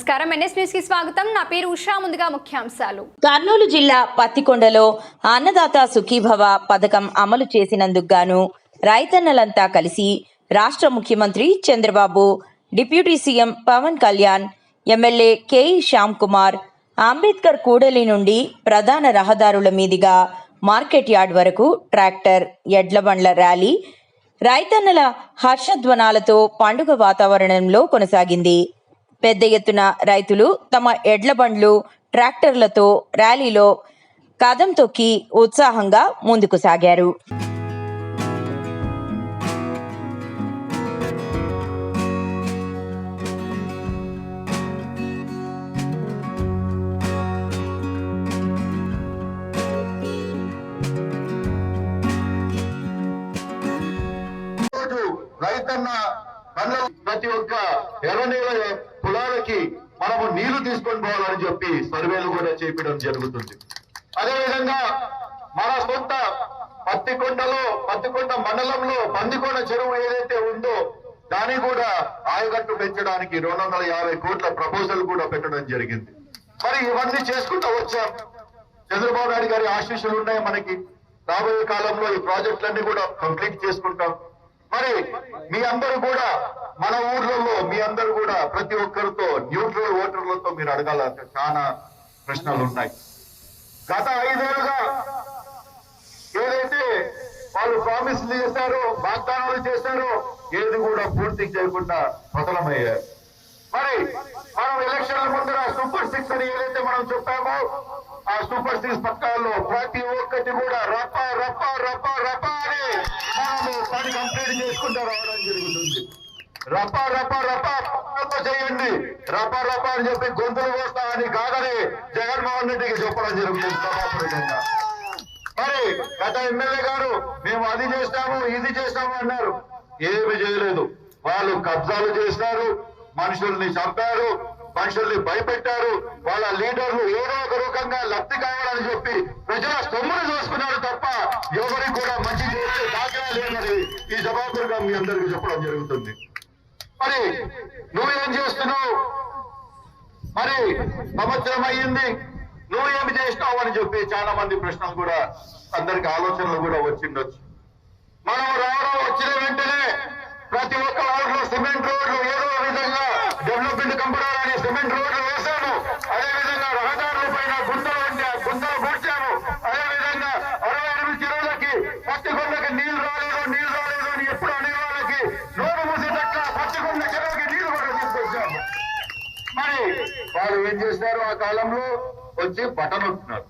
నమస్కారం. ఎన్ఎస్ న్యూస్కి స్వాగతం. నా పేరు ఉషా. ముందుగా ముఖ్యాంశాలు. కర్నూలు జిల్లా పత్తికొండలో అన్నదాత సుఖీభవ పథకం అమలు చేసినందుకు గాను రైతన్నలంతా కలిసి రాష్ట్ర ముఖ్యమంత్రి Chandrababu deputy CM Pawan Kalyan MLA K E Shyam Kumar Ambedkar కూడలి నుండి ప్రధాన రహదారుల మీదుగా మార్కెట్ యార్డ్ వరకు ట్రాక్టర్ ఎడ్ల బండ్ల ర్యాలీ రైతన్నల హర్షధ్వనాలతో పండుగ వాతావరణంలో కొనసాగింది. పెద్ద ఎత్తున రైతులు తమ ఎడ్ల బండ్లు ట్రాక్టర్లతో ర్యాలీలో కదం తొక్కి ఉత్సాహంగా ముందుకు సాగారు. రైతన్న ప్రతి ఒక్క ఎర్రనీళ్ళ మనము నీళ్ళు తీసుకొని పోవాలని చెప్పి సర్వేలు కూడా చేపడం జరుగుతుంది. అదే విధంగా మన సొంత పత్తికొండలో పత్తికొండ మండలంలో పందికొండ చెరువు ఏదైతే ఉందో దాన్ని కూడా ఆయకట్టు పెంచడానికి రెండు వందల యాభై కోట్ల ప్రపోజల్ కూడా పెట్టడం జరిగింది. మరి ఇవన్నీ చేసుకుంటూ వచ్చాం. చంద్రబాబు నాయుడు గారి ఆశీస్సులు ఉన్నాయి మనకి. రాబోయే కాలంలో ఈ ప్రాజెక్టులన్నీ కూడా కంప్లీట్ చేసుకుంటాం. మరి మీ అందరూ కూడా మన ఊర్లలో మీ అందరూ కూడా ప్రతి ఒక్కరితో న్యూట్రల్ ఓటర్లతో మీరు అడగాల చాలా ప్రశ్నలు ఉన్నాయి. గత ఐదేళ్ళుగా ఏదైతే వాళ్ళు ప్రామిస్లు చేశారో వాగ్దానాలు చేశారో ఏది కూడా పూర్తి చేయకుండా పతనమయ్యారు మరి మనం ఎలక్షన్ల ముందర సూపర్ సిక్స్ అని ఏదైతే మనం చెప్పామో ఆ సూపర్ సిక్స్ పథకాల్లో ప్రతి ఒక్కటి కూడా రప్ప రప్ప రప్ప రప్ప అని మనము పని కంప్లీట్ చేసుకుంటూ రావడం జరుగుతుంది. రప్ప రప్ప రప్ప చేయండి. రప్ప రప్ప అని చెప్పి గొంతులు పోస్తామని కాదని జగన్మోహన్ రెడ్డికి చెప్పడం జరుగుతుంది సభాపూర్వకంగా మరి గత ఎమ్మెల్యే గారు మేము అది చేస్తాము ఇది చేస్తాము అన్నారు. ఏమి చేయలేదు. వాళ్ళు కబ్జాలు చేస్తారు మనుషుల్ని చంపారు మనుషుల్ని భయపెట్టారు. వాళ్ళ లీడర్లు ఏదో ఒక రూపంగా లబ్ధి కావాలని చెప్పి ప్రజల సొమ్మును చూసుకున్నారు తప్ప ఎవరికి కూడా మంచి చేసే దాఖలా లేదని ఈ సభాపూర్గా మీ అందరికీ చెప్పడం జరుగుతుంది. మరి నువ్వేం చేస్తున్నావు? మరి సంవత్సరం అయ్యింది. నువ్వు ఏమి చేసినావు అని చెప్పి చాలా మంది ప్రశ్నలు కూడా అందరికి ఆలోచనలు కూడా వచ్చిండొచ్చు. మనం రావడం వచ్చిన వెంటనే ప్రతి ఒక్క వార్డులో సిమెంట్ చేశారు కాలంలో వచ్చి బటన్ వస్తున్నారు.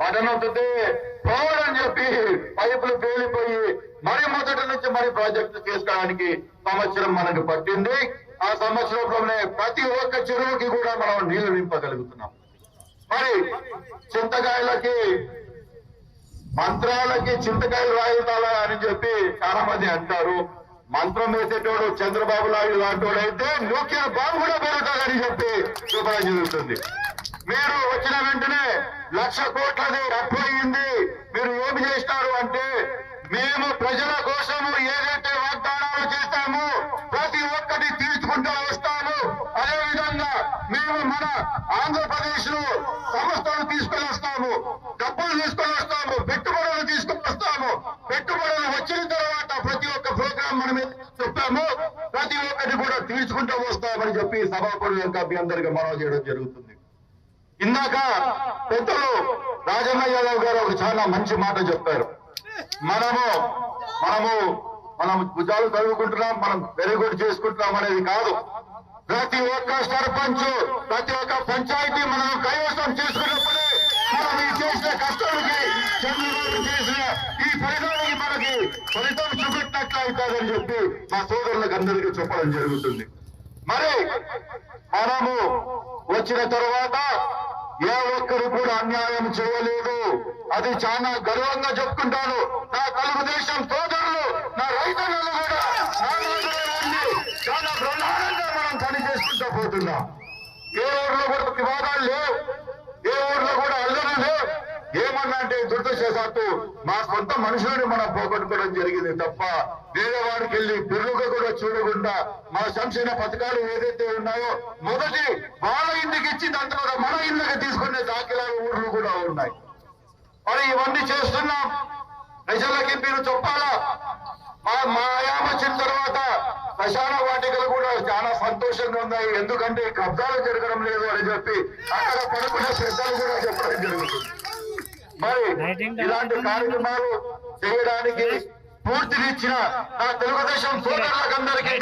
బటన్ వస్తుంటే అని చెప్పి పైపులు పేలిపోయి మరి మొదటి నుంచి మరి ప్రాజెక్టు చేసుకోవడానికి సంవత్సరం మనకు పట్టింది. ఆ సంవత్సరంలోనే ప్రతి ఒక్క చెరువుకి కూడా మనం నీళ్ళు నింపగలుగుతున్నాం. మరి చింతకాయలకి మంత్రాలకి చింతకాయలు రాయుతాలా అని చెప్పి చాలా మంది అంటారు. మంత్రం వేసేటోడు చంద్రబాబు నాయుడు లాంటి అయితే న్యూక్లియర్ బాంబు కూడా పెరుగుతాడని చెప్పి శుభ్రం జరుగుతుంది మీరు వచ్చిన వెంటనే లక్ష కోట్లది అప్పు అయింది మీరు ఏమి చేస్తారు అంటే మేము ప్రజల కోసము ఏదైతే వాగ్దానాలు చేస్తామో ప్రతి ఒక్కటి తీర్చుకుంటూ వస్తాము. అదే విధంగా మేము మన ఆంధ్రప్రదేశ్లో సంస్థలు తీసుకొని వస్తాము. డబ్బులు తీసుకొని వస్తాము. పెట్టుబడులు తీసుకొని వస్తాము. పెట్టుబడులు వచ్చిన తర్వాత ప్రతి ఒక్క ప్రోగ్రాం మనం చెప్తాము చెప్పాము. ప్రతి ఒక్కటి కూడా తీర్చుకుంటూ వస్తామని చెప్పి సభాపతి యొక్క మీ అందరికీ చేయడం జరుగుతుంది. ఇందాక పెద్దలు రాజన్న యాదవ్ గారు ఒక చాలా మంచి మాట చెప్పారు. మనము మనము మనం భుజాలు చదువుకుంటున్నాం మనం వెరీ గుడ్ చేసుకుంటున్నాం అనేది కాదు. ప్రతి ఒక్క సర్పంచ్ ప్రతి ఒక్క పంచాయతీ మనం కైవసం చేసుకున్నప్పుడే మనం ఈ చేసిన కష్టానికి చంద్రబాబు చేసిన ఈ ఫలితానికి మనకి ఫలితం చూపెట్టినట్లు అవుతుందని చెప్పి మా సోదరులకు అందరికీ చెప్పడం జరుగుతుంది. మరి మనము వచ్చిన తర్వాత ఏ ఒక్కరు కూడా అన్యాయం చేయలేదు. అది చాలా గర్వంగా చెప్పుకుంటాను. నా తెలుగుదేశం సోదరులు నా రైతులను కూడా చాలా ప్రధానంగా మనం పని చేసుకుంటూ పోతున్నాం. ఏ ఊర్లో కూడా వివాదాలు లేవు. ఏ ఊర్లో కూడా అల్లరి లేవు. ఏమన్నా అంటే దురదృష్టశాత్తు మా సొంత మనుషులని మనం పోగొట్టుకోవడం జరిగింది తప్ప వేరే వాడికి వెళ్ళి బిర్రుగా కూడా చూడకుండా మన సంక్షేమ పథకాలు ఏదైతే ఉన్నాయో మొదటి వాళ్ళ ఇంటికి ఇచ్చి దాని తర్వాత మన ఇళ్ళకి తీసుకునే దాఖలాలు ఊర్లు కూడా ఉన్నాయి. మరి ఇవన్నీ చేస్తున్నాం. ప్రజలకి మీరు చెప్పాలా? మా మా ఆయామ వచ్చిన తర్వాత శ్మశాన వాటికలు కూడా చాలా సంతోషంగా ఉన్నాయి. ఎందుకంటే కబ్జాలు జరగడం లేదు అని చెప్పి అక్కడ పడుకున్న పెద్దలు కూడా చెప్పడం జరుగుతుంది. మరి ఇలాంటి కార్యక్రమాలు చేయడానికి పూర్తినిచ్చిన నా తెలుగుదేశం సోదరులకందరికీ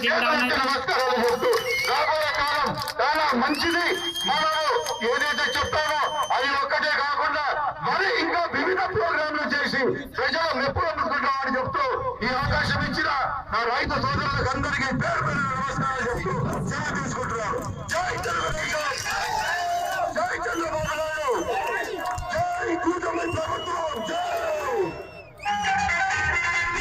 నమస్కారాలు చెప్తూ రాబోయే కాలం చాలా మంచిది. మనము ఏదైతే చెప్పామో అది ఒక్కటే కాకుండా మరి ఇంకా వివిధ ప్రోగ్రాంలు చేసి ప్రజలు మెప్పుడు అందుకుంటామని చెప్తూ ఈ అవకాశం ఇచ్చిన నా రైతు సోదరులకు అందరికీ పేరు